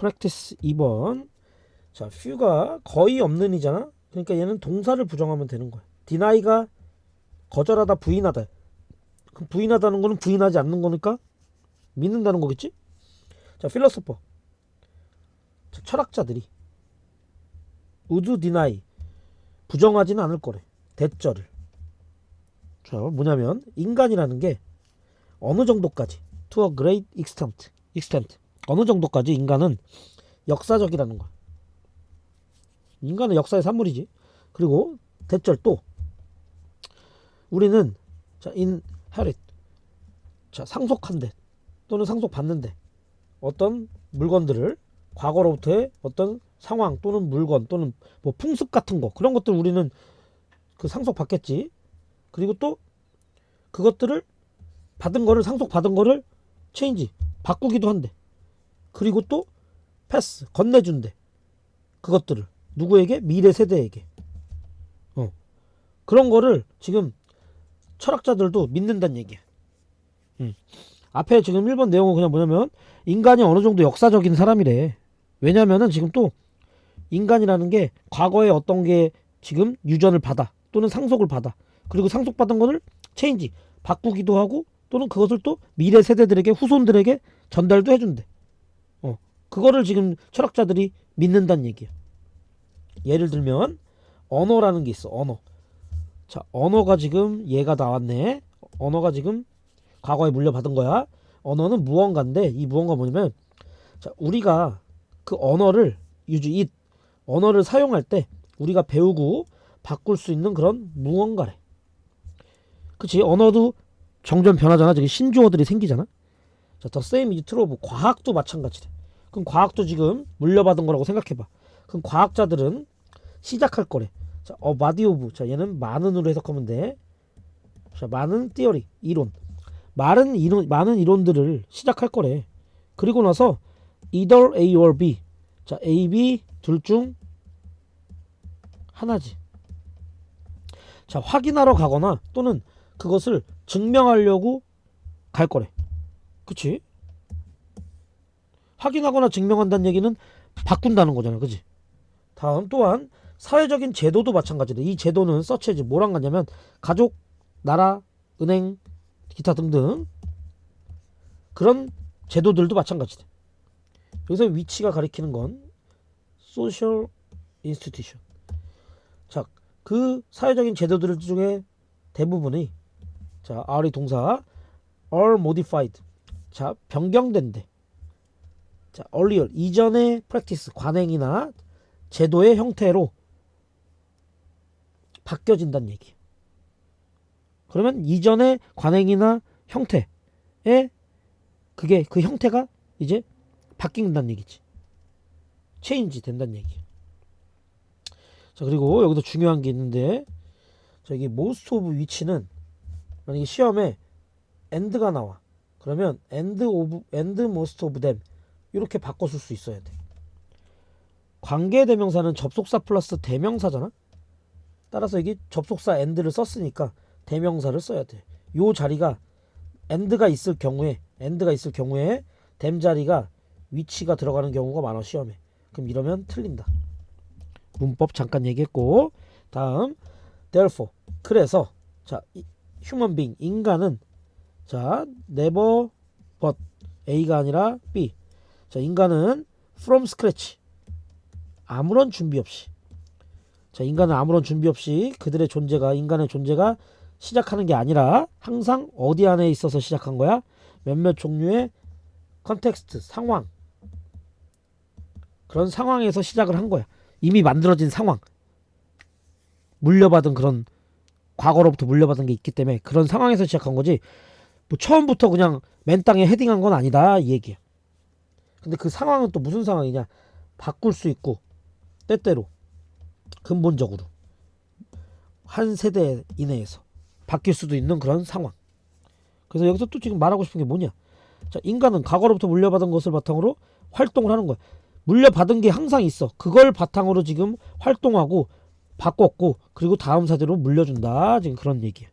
프랙티스 2번. 자, few가 거의 없는 이잖아. 그러니까 얘는 동사를 부정하면 되는 거야. deny가 거절하다, 부인하다. 그럼 부인하다는 거는 부인하지 않는 거니까 믿는다는 거겠지? 자, 필로소퍼. 자, 철학자들이 would deny 부정하지는 않을 거래. 대절을. 자, 뭐냐면 인간이라는 게 어느 정도까지 to a great extent extent 어느 정도까지 인간은 역사적이라는 거야. 인간은 역사의 산물이지. 그리고 대절 또 우리는 자 inherit 자 상속한데 또는 상속받는데 어떤 물건들을 과거로부터의 어떤 상황 또는 물건 또는 뭐 풍습 같은 거 그런 것들 우리는 그 상속받겠지. 그리고 또 그것들을 받은 거를 상속받은 거를 체인지 바꾸기도 한대. 그리고 또 패스 건네준대. 그것들을 누구에게 미래 세대에게. 어 그런 거를 지금 철학자들도 믿는다는 얘기야. 음. 앞에 지금 1번 내용은 그냥 뭐냐면 인간이 어느 정도 역사적인 사람이래. 왜냐면은 지금 또 인간이라는 게 과거에 어떤 게 지금 유전을 받아 또는 상속을 받아 그리고 상속받은 거를 체인지 바꾸기도 하고 또는 그것을 또 미래 세대들에게 후손들에게 전달도 해준대. 어 그거를 지금 철학자들이 믿는다는 얘기야. 예를 들면 언어라는 게 있어. 언어. 자 언어가 지금 얘가 나왔네. 언어가 지금 과거에 물려받은 거야. 언어는 무언가인데 이 무언가 뭐냐면 자 우리가 그 언어를 유주 이 언어를 사용할 때 우리가 배우고 바꿀 수 있는 그런 무언가래. 그치 언어도 점점 변하잖아. 저기 신조어들이 생기잖아. 자, 더 true. of 과학도 마찬가지래. 그럼 과학도 지금 물려받은 거라고 생각해봐. 그럼 과학자들은 시작할 거래. 자, 어 of. 자, 얘는 많은으로 해석하면 돼. 자, 많은 theory, 이론. 많은 이론, 많은 이론들을 시작할 거래. 그리고 나서 either A or B. 자, A, B 둘 중 하나지. 자, 확인하러 가거나 또는 그것을 증명하려고 갈 거래. 그치? 확인하거나 증명한다는 얘기는 바꾼다는 거잖아. 그치? 다음 또한 사회적인 제도도 마찬가지다. 이 제도는 서치해지 뭐랑 같냐면 가족, 나라, 은행, 기타 등등 그런 제도들도 마찬가지다. 여기서 위치가 가리키는 건 social institution. 자, 그 사회적인 제도들 중에 대부분이 자, R이 동사 are modified. 자, 변경된대. 자, earlier 이전의 practice 관행이나 제도의 형태로 바뀌어진다는 얘기. 그러면 이전의 관행이나 형태에 그게 그 형태가 이제 바뀐다는 얘기지. 체인지 된다는 얘기야. 자 그리고 여기도 중요한 게 있는데 저기 most of 위치는 만약에 시험에 and가 나와. 그러면 and of and most 이렇게 바꿔 쓸 수 있어야 돼. 관계 대명사는 접속사 플러스 대명사잖아. 따라서 이게 접속사 and를 썼으니까 대명사를 써야 돼. 요 자리가 and가 있을 경우에 and가 있을 경우에 them 자리가 위치가 들어가는 경우가 많아 시험에. 그럼 이러면 틀린다. 문법 잠깐 얘기했고 다음 therefore 그래서 자 이- human being 인간은 자 never but A가 아니라 B 자 인간은 from scratch. 아무런 준비 없이. 자 인간은 아무런 준비 없이 그들의 존재가 인간의 존재가 시작하는 게 아니라 항상 어디 안에 있어서 시작한 거야? 몇몇 종류의 컨텍스트 상황. 그런 상황에서 시작을 한 거야. 이미 만들어진 상황. 물려받은 그런 과거로부터 물려받은 게 있기 때문에 그런 상황에서 시작한 거지. 뭐 처음부터 그냥 맨 땅에 헤딩한 건 아니다 이 얘기야 근데 그 상황은 또 무슨 상황이냐 바꿀 수 있고 때때로 근본적으로 한 세대 이내에서 바뀔 수도 있는 그런 상황 그래서 여기서 또 지금 말하고 싶은 게 뭐냐 자 인간은 과거로부터 물려받은 것을 바탕으로 활동을 하는 거야 물려받은 게 항상 있어. 그걸 바탕으로 지금 활동하고 바꿨고 그리고 다음 세대로 물려준다. 지금 그런 얘기야.